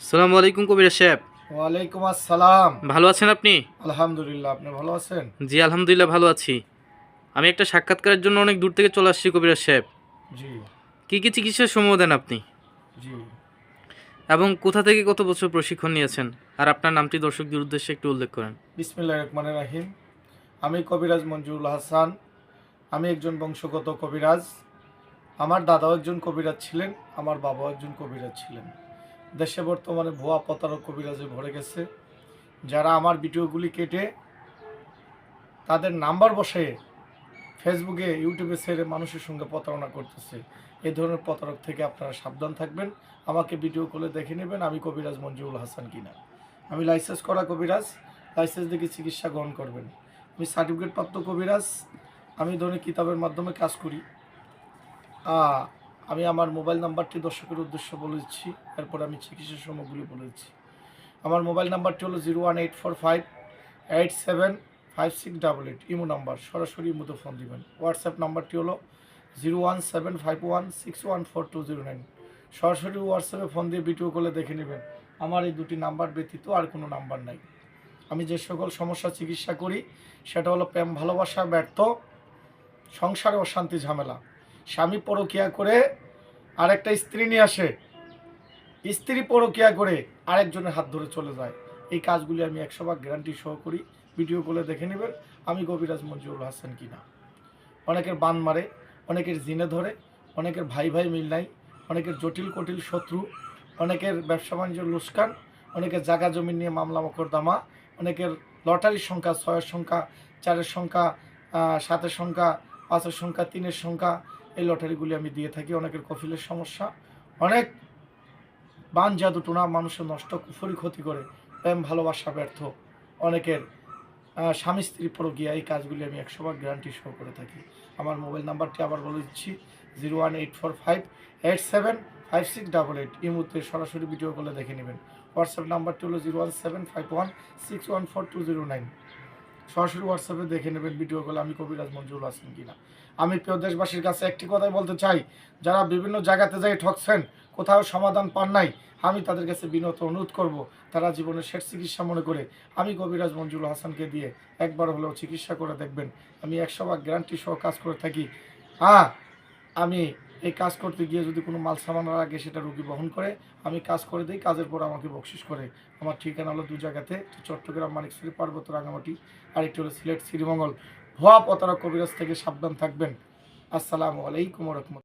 আসসালামু আলাইকুম কবির সাহেব। ওয়ালাইকুম আসসালাম। ভালো আছেন আপনি? আলহামদুলিল্লাহ আপনি ভালো আছেন? জি আলহামদুলিল্লাহ ভালো আছি। আমি একটা সাক্ষাৎকারের জন্য অনেক দূর থেকে চলে আসছি কবির সাহেব। জি। কী কী চিকিৎসার সময় দেন আপনি? জি। এবং কোথা থেকে কত বছর প্রশিক্ষণ নিয়েছেন? আর আপনার নামটি দর্শকদের উদ্দেশ্যে একটু উল্লেখ করেন। বিসমিল্লাহ রহমান রাহিম। আমি কবিরাজ মঞ্জুরুল হাসান। আমি একজন বংশগত কবিরাজ। আমার দাদাও একজন কবিরাজ ছিলেন আমার বাবাও একজন কবিরাজ ছিলেন। দেশে বর্তমানে ভুয়া প্রতারক কবিরাজে ভরে গেছে। যারা আমার ভিডিওগুলি কেটে তাদের নাম্বার বসে ফেসবুকে, ইউটিউবে ছেড়ে মানুষের সঙ্গে প্রতারণা করতেছে। এ ধরনের প্রতারক থেকে আপনারা সাবধান থাকবেন। আমাকে ভিডিও কলে দেখে নেবেন আমি কবিরাজ মঞ্জুরুল হাসান কিনা। আমি লাইসেন্স করা কবিরাজ, লাইসেন্স দেখে চিকিৎসা গ্রহণ করবেন। আমি সার্টিফিকেট প্রাপ্ত কবিরাজ, আমি ধরনের কিতাবের মাধ্যমে কাজ করি। আমি আমার মোবাইল নাম্বারটি দর্শকের উদ্দেশ্য বলেছি এরপর আমি চিকিৎসা সামগ্রী বলেছি আমার মোবাইল নাম্বারটি হলো zero one eight four five eight seven five six double eight, imo number, সরাসরি ইমোতে ফোন দিবেন। হোয়াটসঅ্যাপ নাম্বারটি হলো zero one seven five one six one four two zero nine. সরাসরি হোয়াটসঅ্যাপে ফোন দিয়ে ভিডিও কলে দেখে নেবেন, আমার এই দুটি নাম্বার ব্যতীত আর কোনো নাম্বার নাই। আমি যে সকল সমস্যা চিকিৎসা করি, সেটা হলো প্রেম, ভালোবাসা, ব্যর্থ, সংসারে অশান্তি, ঝামেলা। স্বামী পরকিয়া করে আরেকটা স্ত্রী নিয়ে আসে। স্ত্রী পরকিয়া করে আরেকজনের হাত ধরে চলে যায়। এই কাজগুলি আমি একশো গ্যারান্টি সহ করি। ভিডিও কলে দেখে নেবেন আমি কবিরাজ মঞ্জুরুল হাসান কিনা। অনেকের বান মারে, অনেকের জিনে ধরে, অনেকের ভাই ভাই মিল নাই, অনেকের জটিল কটিল শত্রু, অনেকের ব্যবসা বাণিজ্য লুস্কান, অনেকের জায়গা জমি নিয়ে মামলা মকদ্দমা অনেকের লটারির সংখ্যা ছয়ের সংখ্যা, চারের সংখ্যা সাতের সংখ্যা, পাঁচের সংখ্যা, তিনের সংখ্যা এই লটারিগুলি আমি দিয়ে থাকি, অনেকের কফিলের সমস্যা। অনেক বান জাদু টোনা মানুষের নষ্ট, কুফরি ক্ষতি করে, প্রেম, ভালোবাসা ব্যর্থ। অনেকের স্বামী স্ত্রী পরকিয়া এই কাজগুলি আমি একশো বার গ্যারান্টি সহ করে থাকি। আমার মোবাইল নাম্বারটি আবার বলে দিচ্ছি, zero one eight four five eight seven five six double eight. এই মুহূর্তে সরাসরি ভিডিও কলে দেখে নেবেন। হোয়াটসঅ্যাপ নাম্বারটি হলো zero one seven five one six one four two zero nine. সরাসরি হোয়াটসঅ্যাপে দেখে নেবেন ভিডিও কলে আমি কবিরাজ মঞ্জুরুল হাসান কিনা। আমি প্রিয় দেশবাসীর কাছে একটি কথাই বলতে চাই, যারা বিভিন্ন জায়গাতে যাই ঠকছেন, কোথাও সমাধান পান নাই, আমি তাদের কাছে বিনত অনুরোধ করব, তারা জীবনের শেষ চিকিৎসা মনে করে আমি কবিরাজ মঞ্জুরুল হাসানকে দিয়ে একবার হলেও চিকিৎসা করে দেখবেন। আমি একশো ভাগ গ্যারান্টি সহ কাজ করে থাকি। হ্যাঁ আমি এই কাজ করতে গিয়ে যদি কোনো মাল সামান আগে সেটা রুগী বহন করে, আমি কাজ করে দিই, কাজের পর আমাকে বকশিস করে। আমার ঠিকানা হলো দু জায়গাতে চট্টগ্রাম মানিকশ্রী পার্বত্য রাঙামাটি আরেকটি হলো সিলেট শ্রীমঙ্গল। ভুয়া পতারা কবিরাজ থেকে সাবধান থাকবেন। আসসালামু আলাইকুম রহমত